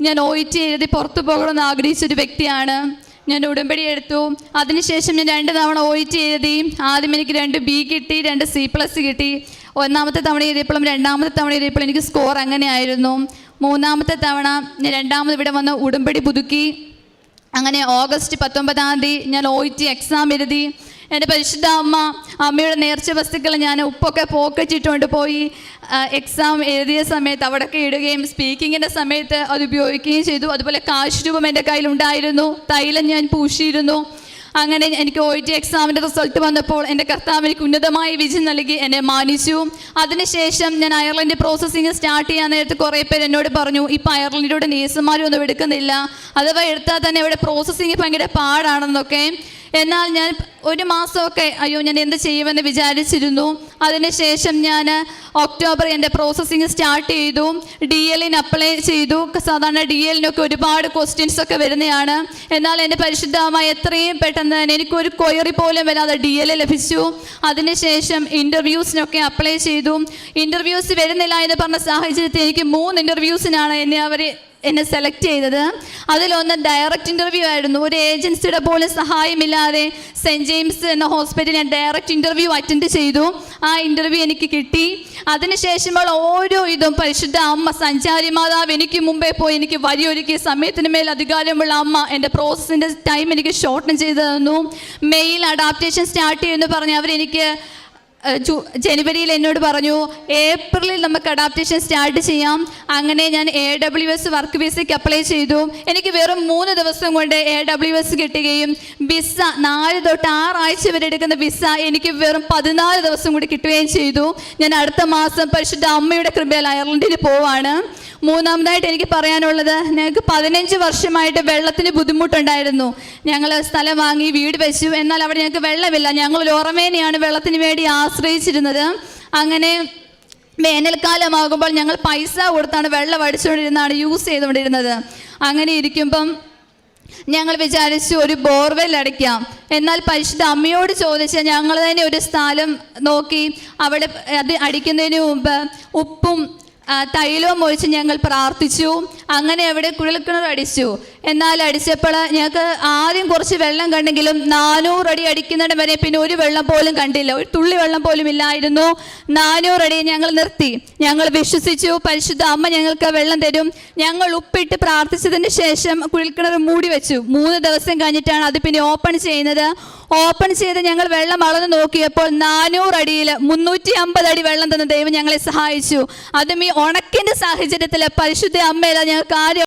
ഞാൻ O T എഴുതി പുറത്തു പോകണമെന്ന് ആഗ്രഹിച്ചൊരു വ്യക്തിയാണ്. ഞാൻ ഉടമ്പടി എടുത്തു. അതിനുശേഷം ഞാൻ രണ്ട് തവണ ഒ ടി എഴുതി. ആദ്യം എനിക്ക് രണ്ട് ബി കിട്ടി രണ്ട് സി പ്ലസ് കിട്ടി. ഒന്നാമത്തെ തവണ എഴുതിയപ്പോഴും രണ്ടാമത്തെ തവണ എഴുതിയപ്പോഴും എനിക്ക് സ്കോർ അങ്ങനെയായിരുന്നു. മൂന്നാമത്തെ തവണ ഞാൻ രണ്ടാമത് ഇവിടെ വന്ന് ഉടമ്പടി പുതുക്കി. അങ്ങനെ ഓഗസ്റ്റ് പത്തൊമ്പതാം തീയതി ഞാൻ ഒ ടി എക്സാം എഴുതി. എന്റെ പരിശുദ്ധ അമ്മ അമ്മയുടെ നേർച്ച വസ്തുക്കൾ ഞാൻ ഉപ്പൊക്കെ പോക്കറ്റിട്ടുകൊണ്ട് പോയി എക്സാം എഴുതിയ സമയത്ത് അവിടെയൊക്കെ ഇടുകയും സ്പീക്കിങ്ങിന്റെ സമയത്ത് അത് ഉപയോഗിക്കുകയും ചെയ്തു. അതുപോലെ കാശ് രൂപം എന്റെ കയ്യിലുണ്ടായിരുന്നു. തൈലം ഞാൻ പൂശിയിരുന്നു. അങ്ങനെ എനിക്ക് ഒ ടി എക്സാമിന്റെ റിസൾട്ട് വന്നപ്പോൾ എന്റെ കർത്താവ് എനിക്ക് ഉന്നതമായ വിജയം നൽകി എന്നെ മാനിച്ചു. അതിനുശേഷം ഞാൻ അയർലൻഡ് പ്രോസസ്സിങ് സ്റ്റാർട്ട് ചെയ്യാൻ നേരത്ത് കുറേ പേർ എന്നോട് പറഞ്ഞു ഇപ്പം അയർലൻഡിലൂടെ നേഴ്സുമാരും ഒന്നും എടുക്കുന്നില്ല. അഥവാ എടുത്താൽ തന്നെ ഇവിടെ പ്രോസസ്സിങ് ഭയങ്കര പാടാണെന്നൊക്കെ. എന്നാൽ ഞാൻ ഒരു മാസമൊക്കെ അയ്യോ ഞാൻ എന്ത് ചെയ്യുമെന്ന് വിചാരിച്ചിരുന്നു. അതിനുശേഷം ഞാൻ ഒക്ടോബർ എന്റെ പ്രോസസ്സിങ് സ്റ്റാർട്ട് ചെയ്തു. ഡി എല്ലിന് അപ്ലൈ ചെയ്തു. സാധാരണ ഡി എല്ലിനൊക്കെ ഒരുപാട് ക്വസ്റ്റ്യൻസ് ഒക്കെ വരുന്നതാണ്. എന്നാൽ എന്റെ പരിശുദ്ധമായി എത്രയും പെട്ടെന്ന് തന്നെ എനിക്കൊരു കൊയറി പോലും വരാതെ ഡി എൽ ലഭിച്ചു. അതിനുശേഷം ഇന്റർവ്യൂസിനൊക്കെ അപ്ലൈ ചെയ്തു. ഇന്റർവ്യൂസ് വരുന്നില്ല എന്ന് പറഞ്ഞ സാഹചര്യത്തിൽ എനിക്ക് മൂന്ന് ഇന്റർവ്യൂസിനാണ് എന്നെ അവർ എന്നെ സെലക്ട് ചെയ്തത്. അതിലൊന്ന് ഡയറക്റ്റ് ഇന്റർവ്യൂ ആയിരുന്നു. ഒരു ഏജൻസിയുടെ പോലും സഹായമില്ലാതെ സെന്റ് ജെയിംസ് എന്ന ഹോസ്പിറ്റലിൽ ഞാൻ ഡയറക്റ്റ് ഇന്റർവ്യൂ അറ്റൻഡ് ചെയ്തു. ആ ഇന്റർവ്യൂ എനിക്ക് കിട്ടി. അതിനുശേഷമുള്ള ഓരോ ഇതും പരിശുദ്ധ അമ്മ സഞ്ചാരി മാതാവ് എനിക്ക് മുമ്പേ പോയി എനിക്ക് വഴിയൊരുക്കിയ സമയത്തിന് മേൽ അധികാരമുള്ള അമ്മ എന്റെ പ്രോസസ്സിന്റെ ടൈം എനിക്ക് ഷോർട്ടൻ ചെയ്തു തന്നു. മെയിൽ അഡാപ്റ്റേഷൻ സ്റ്റാർട്ട് ചെയ്യുമെന്ന് പറഞ്ഞ് അവരെനിക്ക് ജനുവരിയിൽ എന്നോട് പറഞ്ഞു ഏപ്രിലിൽ നമുക്ക് അഡാപ്റ്റേഷൻ സ്റ്റാർട്ട് ചെയ്യാം. അങ്ങനെ ഞാൻ എ ഡബ്ല്യു എസ് വർക്ക് വിസയ്ക്ക് അപ്ലൈ ചെയ്തു. എനിക്ക് വെറും മൂന്ന് ദിവസം കൊണ്ട് എ ഡബ്ല്യു എസ് കിട്ടുകയും വിസ നാല് തൊട്ട് ആറാഴ്ച വരെ എടുക്കുന്ന വിസ എനിക്ക് വെറും പതിനാല് ദിവസം കൂടി കിട്ടുകയും ചെയ്തു. ഞാൻ അടുത്ത മാസം പരിശുദ്ധ അമ്മയുടെ കൃപയിൽ അയർലൻഡിൽ പോവാണ്. മൂന്നാമതായിട്ട് എനിക്ക് പറയാനുള്ളത് ഞങ്ങൾക്ക് പതിനഞ്ച് വർഷമായിട്ട് വെള്ളത്തിന് ബുദ്ധിമുട്ടുണ്ടായിരുന്നു. ഞങ്ങൾ സ്ഥലം വാങ്ങി വീട് വെച്ചു. എന്നാൽ അവിടെ ഞങ്ങൾക്ക് വെള്ളമില്ല. ഞങ്ങൾ ലോറമേനെയാണ് വെള്ളത്തിന് വേണ്ടി ആശ്രയിച്ചിരുന്നത്. അങ്ങനെ വേനൽക്കാലമാകുമ്പോൾ ഞങ്ങൾ പൈസ കൊടുത്താണ് വെള്ളം അടിച്ചുകൊണ്ടിരുന്നതാണ് യൂസ് ചെയ്തുകൊണ്ടിരുന്നത്. അങ്ങനെ ഇരിക്കുമ്പം ഞങ്ങൾ വിചാരിച്ചു ഒരു ബോർവെൽ അടയ്ക്കാം. എന്നാൽ പരിശുദ്ധ അമ്മയോട് ചോദിച്ച് ഞങ്ങൾ തന്നെ ഒരു സ്ഥലം നോക്കി. അവിടെ അത് അടിക്കുന്നതിന് മുമ്പ് ഉപ്പും തൈലവും ഒഴിച്ച് ഞങ്ങൾ പ്രാർത്ഥിച്ചു. അങ്ങനെ അവിടെ കുഴൽക്കിണർ അടിച്ചു. എന്നാൽ അടിച്ചപ്പോൾ ഞങ്ങൾക്ക് ആദ്യം കുറച്ച് വെള്ളം കണ്ടെങ്കിലും നാനൂറടി അടി അടിക്കുന്നിടം വരെ പിന്നെ ഒരു വെള്ളം പോലും കണ്ടില്ല. ഒരു തുള്ളി വെള്ളം പോലും ഇല്ലായിരുന്നു. നാനൂറടി ഞങ്ങൾ നിർത്തി. ഞങ്ങൾ വിശ്വസിച്ചു. പരിശുദ്ധ അമ്മ ഞങ്ങൾക്ക് വെള്ളം തരും. ഞങ്ങൾ ഉപ്പിട്ട് പ്രാർത്ഥിച്ചതിന് ശേഷം കുഴൽക്കിണർ മൂടി വെച്ചു. മൂന്ന് ദിവസം കഴിഞ്ഞിട്ടാണ് അത് പിന്നെ ഓപ്പൺ ചെയ്യുന്നത്. ഓപ്പൺ ചെയ്ത് ഞങ്ങൾ വെള്ളം അളന്ന് നോക്കിയപ്പോൾ നാനൂറ് അടിയിൽ മുന്നൂറ്റി അമ്പത് അടി വെള്ളം തന്ന ദൈവം ഞങ്ങളെ സഹായിച്ചു. അതും ഈ ഉണക്കിന്റെ സാഹചര്യത്തിൽ പരിശുദ്ധ അമ്മയില ഞങ്ങൾക്ക് ആരും